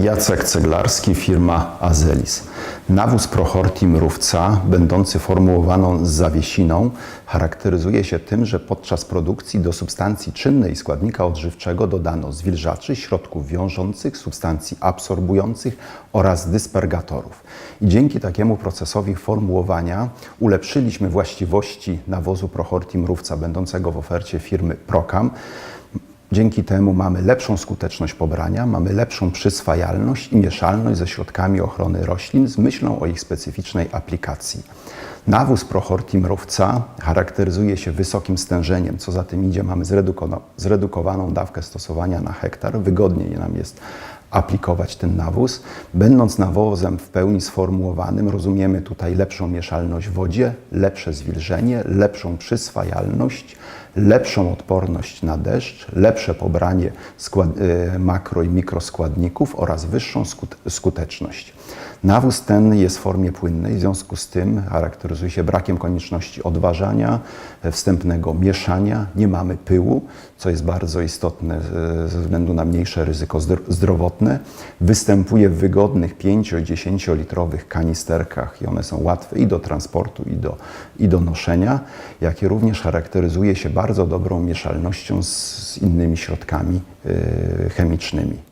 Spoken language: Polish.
Jacek Ceglarski, firma Azelis. Nawóz Prohorti Mrówca, będący formułowaną zawiesiną, charakteryzuje się tym, że podczas produkcji do substancji czynnej składnika odżywczego dodano zwilżaczy, środków wiążących, substancji absorbujących oraz dyspergatorów. I dzięki takiemu procesowi formułowania ulepszyliśmy właściwości nawozu Prohorti Mrówca, będącego w ofercie firmy Procam, Dzięki temu mamy lepszą skuteczność pobrania, mamy lepszą przyswajalność i mieszalność ze środkami ochrony roślin z myślą o ich specyficznej aplikacji. Nawóz Prohorti mrówca charakteryzuje się wysokim stężeniem, co za tym idzie, mamy zredukowa- zredukowaną dawkę stosowania na hektar. Wygodniej nam jest aplikować ten nawóz. Będąc nawozem w pełni sformułowanym, rozumiemy tutaj lepszą mieszalność w wodzie, lepsze zwilżenie, lepszą przyswajalność, lepszą odporność na deszcz, lepsze pobranie y, makro i mikroskładników oraz wyższą skut, skuteczność. Nawóz ten jest w formie płynnej, w związku z tym charakteryzuje się brakiem konieczności odważania, e, wstępnego mieszania, nie mamy pyłu, co jest bardzo istotne e, ze względu na mniejsze ryzyko zdro- zdrowotne. Występuje w wygodnych 5-10 litrowych kanisterkach i one są łatwe i do transportu, i do, i do noszenia, jak i również charakteryzuje się bardzo dobrą mieszalnością z, z innymi środkami e, chemicznymi.